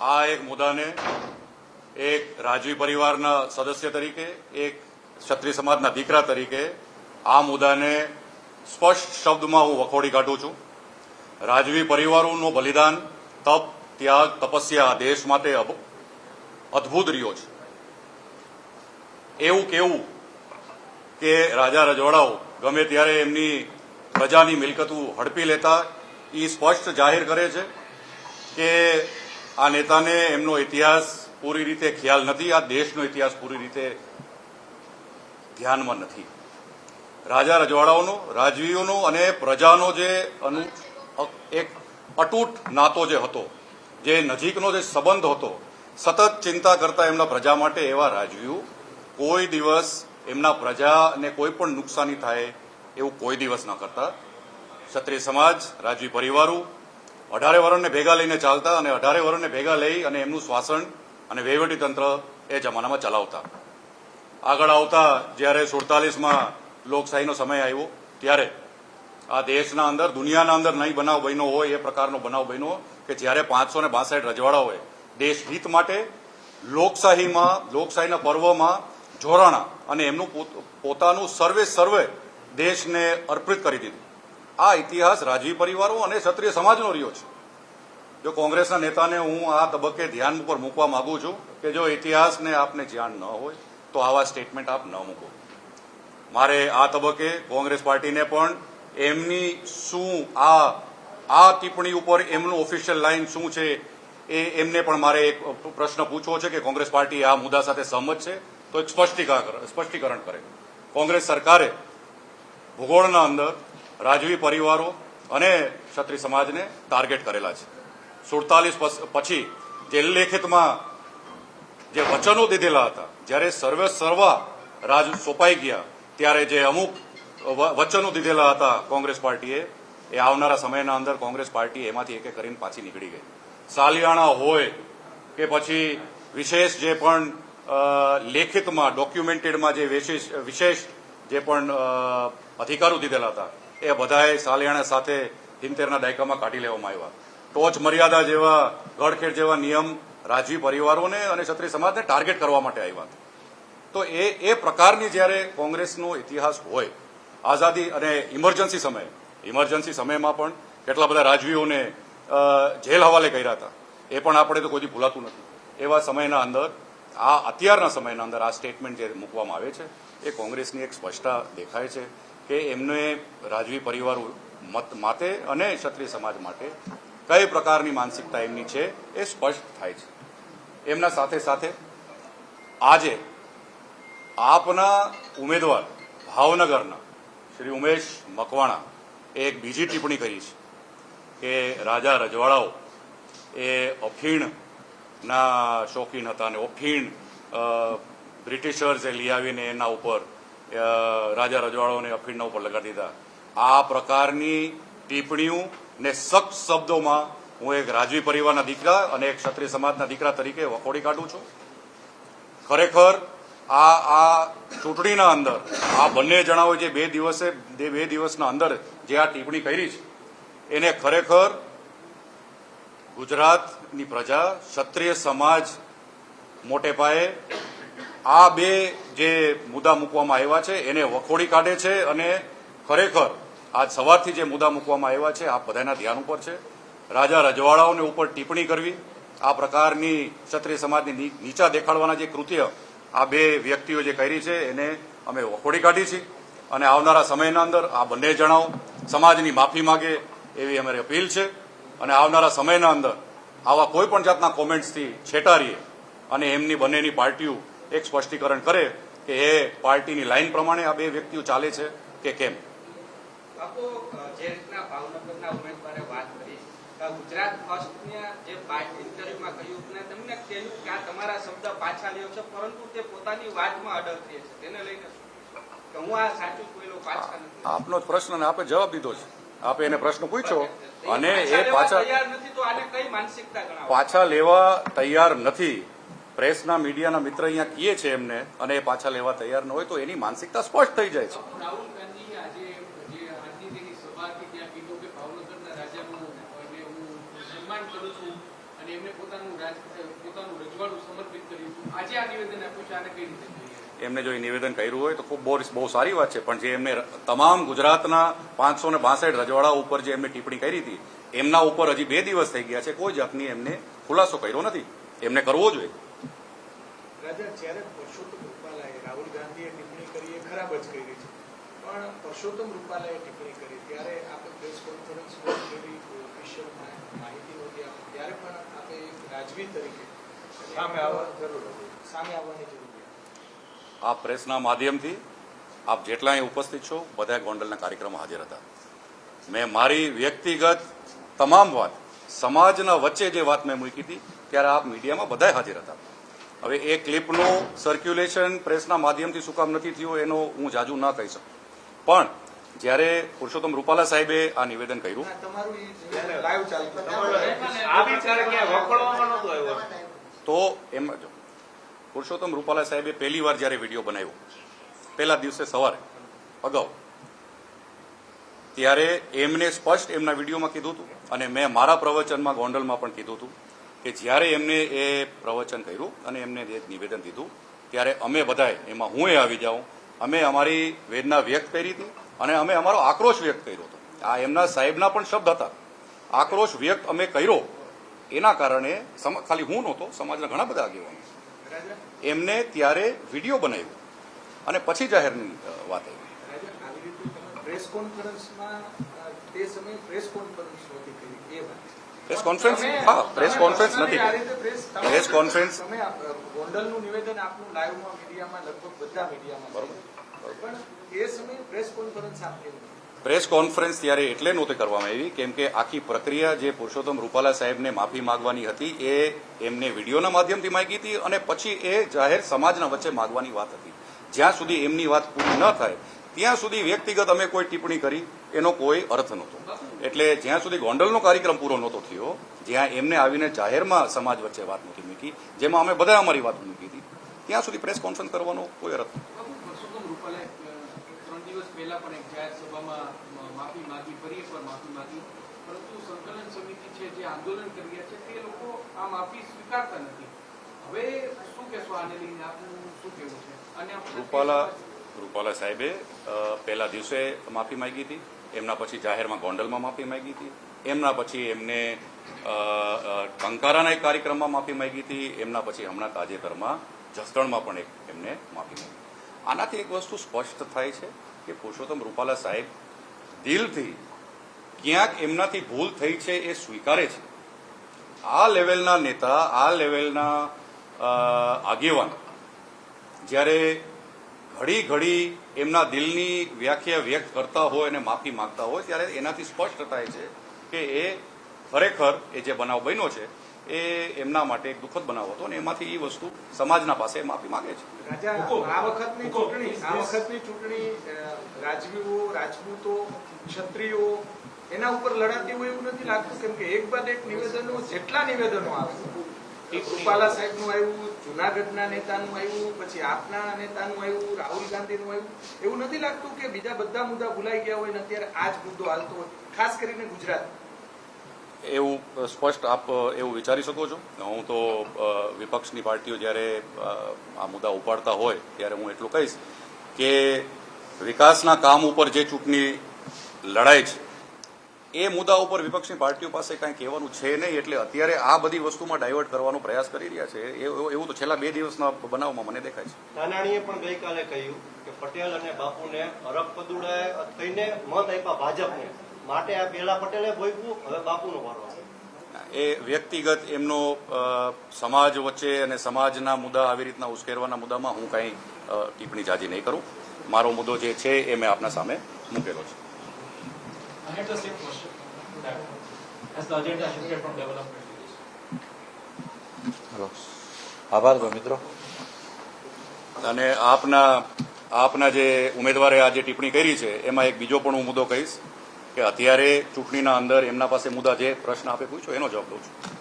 આ એક મુદ્દાને એક રાજવી પરિવારના સદસ્ય તરીકે, એક ક્ષત્રિય સમાજના દીકરા તરીકે આ મુદ્દાને સ્પષ્ટ શબ્દમાં હું વખોડી કાઢું છું. રાજવી પરિવારોનું બલિદાન, તપ, ત્યાગ, તપસ્યા દેશ માટે અદ્ભુત રહ્યો છે. એવું કેવું કે રાજા રજવાડાઓ ગમે ત્યારે એમની પ્રજાની મિલકતું હડપી લેતા એ સ્પષ્ટ જાહેર કરે છે કે આ નેતાને એમનો ઇતિહાસ પૂરી રીતે ખ્યાલ નથી, આ દેશનો ઇતિહાસ પૂરી રીતે ધ્યાનમાં નથી. રાજા રજવાડાઓનો, રાજવીઓનો અને પ્રજાનો જે અનુ, એક અતૂટ નાતો જે હતો, જે નજીકનો જે સંબંધ હતો, સતત ચિંતા કરતા એમના પ્રજા માટે એવા રાજવીઓ, કોઈ દિવસ એમના પ્રજાને કોઈ પણ નુકસાની થાય એવું કોઈ દિવસ ન કરતા. ક્ષત્રિય સમાજ, રાજવી પરિવારો અઢારે વર્ણને ભેગા લઈને ચાલતા અને અઢારે વર્ણને ભેગા લઈ અને એમનું શ્વાસન અને વહીવટીતંત્ર એ જમાનામાં ચલાવતા. આગળ આવતા જ્યારે સુડતાલીસમાં લોકશાહીનો સમય આવ્યો, ત્યારે આ દેશના અંદર, દુનિયાના અંદર નહીં બનાવ બન્યો હોય એ પ્રકારનો બનાવ બન્યો કે જ્યારે પાંચસો ને બાસઠ રજવાડાઓએ દેશ હિત માટે લોકશાહીમાં, લોકશાહીના પર્વમાં જોરાણા અને એમનું પોતાનું સર્વે સર્વે દેશને અર્પિત કરી દીધું. આ ઇતિહાસ રાજવી પરિવારો અને ક્ષત્રિય સમાજનો રહ્યો છે. જો કોંગ્રેસના નેતાને હું આ તબક્કે ધ્યાન ઉપર મૂકવા માંગુ છું કે જો ઇતિહાસને આપને ધ્યાન ન હોય, તો આવા સ્ટેટમેન્ટ આપ ન મૂકો. મારે આ તબક્કે કોંગ્રેસ પાર્ટીને પણ એમની શું આ આ ટિપ્પણી ઉપર એમનું ઓફિશિયલ લાઇન શું છે એ એમને પણ મારે એક પ્રશ્ન પૂછવો છે કે કોંગ્રેસ પાર્ટી આ મુદ્દા સાથે સહમત છે? તો એક સ્પષ્ટીકરણ સ્પષ્ટીકરણ કરે. કોંગ્રેસ સરકારે ભૂગોળના અંદર રાજવી પરિવારો અને ક્ષત્રિય સમાજને ટાર્ગેટ કરેલા છે. સુડતાલીસ પછી જે લેખિતમાં જે વચનો દીધેલા હતા, જ્યારે સર્વે સર્વા રાજ સોંપાઈ ગયા, ત્યારે જે અમુક વચનો દીધેલા હતા કોંગ્રેસ પાર્ટીએ, એ આવનારા સમયના અંદર કોંગ્રેસ પાર્ટી એમાંથી એક કરીને પાછી નીકળી ગઈ. સાલિયાણા હોય કે પછી વિશેષ જે પણ લેખિતમાં ડોક્યુમેન્ટેડમાં જે વિશેષ વિશેષ જે પણ અધિકારો દીધેલા હતા એ બધાએ સાલિયાણા સાથે સિત્તેરના દાયકામાં કાઢી લેવામાં આવ્યા. ટોચ મર્યાદા જેવા ગળખેડ જેવા નિયમ રાજવી પરિવારોને અને ક્ષત્રિય સમાજને ટાર્ગેટ કરવા માટે આવ્યા તો એ એ પ્રકારની જ્યારે કોંગ્રેસનો ઇતિહાસ હોય, આઝાદી અને ઇમરજન્સી સમયે, ઇમરજન્સી સમયમાં પણ કેટલા બધા રાજવીઓને જેલ હવાલે કર્યા હતા. એ પણ આપણે તો કોઈ ભૂલાતું નથી. એવા સમયના અંદર, આ અત્યારના સમયના અંદર આ સ્ટેટમેન્ટ જે મૂકવામાં આવે છે, એ કોંગ્રેસની એક સ્પષ્ટતા દેખાય છે. કે એમને રાજવી પરિવારો મત માટે અને ક્ષત્રિય સમાજ માટે કઈ પ્રકારની માનસિકતા એમની છે એ સ્પષ્ટ થાય છે. એમના સાથે સાથે આજે આપના ઉમેદવાર ભાવનગરના શ્રી ઉમેશ મકવાણા એ એક બીજી ટિપ્પણી કરી છે કે રાજા રજવાડાઓ એ અફીણના શોખીન હતા અને અફીણ બ્રિટિશર્સે લઈ આવીને એના ઉપર રાજા રજવાડાઓને અફીણના ઉપર લગાડી દીધા. આ પ્રકારની ટિપ્પણીઓ ને સખ્ત શબ્દોમાં હું એક રાજવી પરિવારના દીકરા અને એક ક્ષત્રિય સમાજના દીકરા તરીકે વખોડી કાઢું છું. ખરેખર આ આ ચૂંટણીના અંદર, આ બંને જણાઓ જે બે દિવસે બે દિવસના અંદર જે આ ટિપ્પણી કરી છે, એને ખરેખર ગુજરાતની પ્રજા, ક્ષત્રિય સમાજ મોટે પાયે આ બે જે મુદ્દા મૂકવામાં આવ્યા છે, એને વખોડી કાઢે છે અને ખરેખર આજ સવારથી જે મુદ્દા મૂકવામાં આવ્યા છે, આ બધાના ધ્યાન ઉપર છે. રાજા રજવાડાઓને ઉપર ટિપ્પણી કરવી, આ પ્રકારની ક્ષત્રિય સમાજની નીચા દેખાડવાના જે કૃત્ય આ બે વ્યક્તિઓ જે કરી છે, એને અમે વખોડી કાઢી છે. અને આવનારા સમયના અંદર આ બંને જણાઓ સમાજની માફી માગે એવી અમારી અપીલ છે. અને આવનારા સમયના અંદર આવા કોઈ પણ જાતના કોમેન્ટ્સથી છેટારીએ અને એમની બંનેની પાર્ટીઓ એક સ્પષ્ટીકરણ કરે કે એ પાર્ટીની લાઇન પ્રમાણે આ બે વ્યક્તિઓ ચાલે છે કે કેમ? જે રીતના વાત ગુજરાત ફર્સ્ટના જે ઇન્ટરવ્યુમાં કહ્યું ને તમને કહ્યું કે આ તમારા શબ્દ પાછા લ્યો છો પરંતુ તે પોતાની વાતમાં અડગ છે. તેને લઈને કે હું આ સાચું બોલ્યો પાછા આપનો જ પ્રશ્ન આપે જવાબ દીધો છે. આપે એને પ્રશ્ન પૂછ્યો અને એ પાછા પાછા લેવા તૈયાર નથી. પ્રેસના મીડિયાના મિત્ર અહીંયા કીએ છે એમને અને એ પાછા લેવા તૈયાર ન હોય તો એની માનસિકતા સ્પષ્ટ થઈ જાય છે. એમને જો એ નિવેદન કર્યું હોય તો ખૂબ બહુ સારી વાત છે પણ જે એમને તમામ ગુજરાતના પાંચસો ને બાસઠ રજવાડા ઉપર જે એમને ટિપ્પણી કરી હતી એમના ઉપર હજી બે દિવસ થઈ ગયા છે કોઈ જાતની એમને ખુલાસો કર્યો નથી. એમને કરવો જોઈએ. રાજા જ્યારે પરસોત્તમ રૂપાલાએ રાહુલ ગાંધીએ ટિપ્પણી કરી એ ખરાબ જ કરી છે. પણ પરસોત્તમ રૂપાલાએ ટિપ્પણી કરી ત્યારે આપણે પ્રેસ કોન્ફરન્સ કરી ઓફિશિયલ માહિતી નહોતી આપી. ત્યારે પણ આપણે એક રાજવી તરીકે સામે આવવા જરૂર હતી. સામે આવવાની જરૂર આ પ્રેસના માધ્યમથી આપ જેટલા અહીં ઉપસ્થિત છો બધા ગોંડલના કાર્યક્રમમાં હાજર હતા. મેં મારી વ્યક્તિગત તમામ વાત સમાજના વચ્ચે જે વાત મેં મૂકી હતી ત્યારે આપ મીડિયામાં બધા હાજર હતા. હવે એ ક્લિપનું સર્ક્યુલેશન પ્રેસના માધ્યમથી શું કામ નથી થયું એનો હું જાજુ ના કહી શકું. પણ જ્યારે પુરુષોત્તમ રૂપાલા સાહેબે આ નિવેદન કર્યું તો એમ જો. પુરુષોત્તમ રૂપાલા સાહેબે પહેલી વાર જ્યારે વીડિયો બનાવ્યો પહેલા દિવસે સવારે અગાઉ ત્યારે એમને સ્પષ્ટ એમના વિડીયોમાં કીધું હતું અને મેં મારા પ્રવચનમાં ગોંડલમાં પણ કીધું હતું કે જ્યારે એમને એ પ્રવચન કર્યું અને એમને જે નિવેદન દીધું, ત્યારે અમે બધાએ એમાં હું આવી જાઉં, અમે અમારી વેદના વ્યક્ત કરી હતી અને અમે અમારો આક્રોશ વ્યક્ત કર્યો હતો. આ એમના સાહેબના પણ શબ્દ હતા. આક્રોશ વ્યક્ત અમે કર્યો. એના કારણે ખાલી હું નહોતો, સમાજના ઘણા બધા આગેવાનો. એમને ત્યારે વીડિયો બનાવ્યો અને પછી જાહેરની વાત આવી. પ્રેસ કોન્ફરન્સમાં તે સમયે પ્રેસ કોન્ફરન્સ કરી, એ વાત. પ્રેસ કોન્ફરન્સ હા પ્રેસ કોન્ફરન્સ નથી. પ્રેસ કોન્ફરન્સ- ગોંડલનું નિવેદન આપનું લાઈવમાં મીડિયામાં લગભગ બધા મીડિયામાં બરોબર. પણ એ સમયે પ્રેસ કોન્ફરન્સ આપની પ્રેસ કોન્ફરન્સ ત્યારે એટલે નહોતી કરવામાં આવી કેમ કે આખી પ્રક્રિયા જે પુરુષોત્તમ રૂપાલા સાહેબને માફી માંગવાની હતી એ એમને વિડીયોના માધ્યમથી માંગી હતી અને પછી એ જાહેર સમાજના વચ્ચે માંગવાની વાત હતી. જ્યાં સુધી એમની વાત પૂરી ન થાય ત્યાં સુધી વ્યક્તિગત અમે કોઈ ટિપ્પણી કરી એનો કોઈ અર્થ નહોતો. એટલે જ્યાં સુધી ગોંડલનો કાર્યક્રમ પૂરો નહોતો થયો જ્યાં એમને આવીને જાહેરમાં સમાજ વચ્ચે વાત નથી મૂકી જેમાં અમે બધા અમારી વાત મૂકી હતી ત્યાં સુધી પ્રેસ કોન્ફરન્સ કરવાનો કોઈ અર્થ રૂપાલા રૂપાલા સાહેબે પહેલા દિવસે માફી માંગી હતી, એમના પછી જાહેરમાં ગોંડલમાં માફી માંગી હતી, એમના પછી એમને ટંકારાના એક કાર્યક્રમમાં માફી માંગી હતી, એમના પછી હમણાં તાજેતરમાં જસદણમાં પણ એક એમને માફી માંગી. આનાથી એક વસ્તુ સ્પષ્ટ થાય છે કે પુરુષોત્તમ રૂપાલા સાહેબ દિલથી ક્યાંક એમનાથી ભૂલ થઈ છે એ સ્વીકારે છે. આ લેવલના નેતા, આ લેવલના આગેવાન જ્યારે ઘડી ઘડી એમના દિલની વ્યાખ્યા વ્યક્ત કરતા હોય અને માફી માંગતા હોય ત્યારે એનાથી સ્પષ્ટ થાય છે કે એ ખરેખર એ જે બનાવ બન્યો છે એ એમના માટે એક દુઃખદ બનાવ હતો અને એમાંથી એ વસ્તુ સમાજના પાસે માફી માંગે છે. આ વખતની ચૂંટણી આ વખતની ચૂંટણી રાજવીઓ રાજપૂતો ક્ષત્રિયો એના ઉપર લડાતી હોય એવું નથી લાગતું કેમ કે એક બાદ એક નિવેદનો જેટલા નિવેદનો આવે રૂપાલા સાહેબનું આવ્યું, જુનાગઢના નેતાનું આવ્યું, પછી આપના નેતાનું આવ્યું, રાહુલ ગાંધીનું આવ્યું. એવું નથી લાગતું કે બીજા બધા મુદ્દા ભૂલાઈ ગયા હોય અત્યારે આ જ મુદ્દો હાલતો હોય. ખાસ કરીને ગુજરાત. એવું સ્પષ્ટ આપ એવું વિચારી શકો છો? હું તો વિપક્ષની પાર્ટીઓ જ્યારે આ મુદ્દા ઉપાડતા હોય, ત્યારે હું એટલું કહીશ કે વિકાસના કામ ઉપર જે ચૂંટણી લડાઈ છે એ મુદ્દા ઉપર વિપક્ષની પાર્ટીઓ પાસે કાંઈ કહેવાનું છે નહીં એટલે અત્યારે આ બધી વસ્તુમાં ડાયવર્ટ કરવાનો પ્રયાસ કરી રહ્યા છે. એ- એવું તો છેલ્લા બે દિવસના બનાવમાં મને દેખાય છે. નાનાણીએ પણ ગઈકાલે કહ્યું કે પટેલ અને બાપુને અરબ પદુડાએ થઈને મત આપ્યા ભાજપને. માટે આ પહેલા પટેલે ભોગવું હવે બાપુનો વારો એ વ્યક્તિગત એમનો સમાજ વચ્ચે અને સમાજના મુદ્દા આવી રીતના ઉશ્કેરવાના મુદ્દામાં હું કાંઈ ટિપ્પણી જાજી નહીં કરું. મારો મુદ્દો જે છે એ મેં આપના સામે મૂકેલો છે. Had the same question to that as the agenda shifted from development to this. આભાર મિત્રો. અને આપના આપના જે ઉમેદવારે આ જે ટિપ્પણી કરી છે, એમાં એક બીજો પણ હું મુદ્દો કહીશ કે અત્યારે ચૂંટણીના અંદર એમના પાસે મુદ્દા જે પ્રશ્ન આપે પૂછો, એનો જવાબ દઉં છું.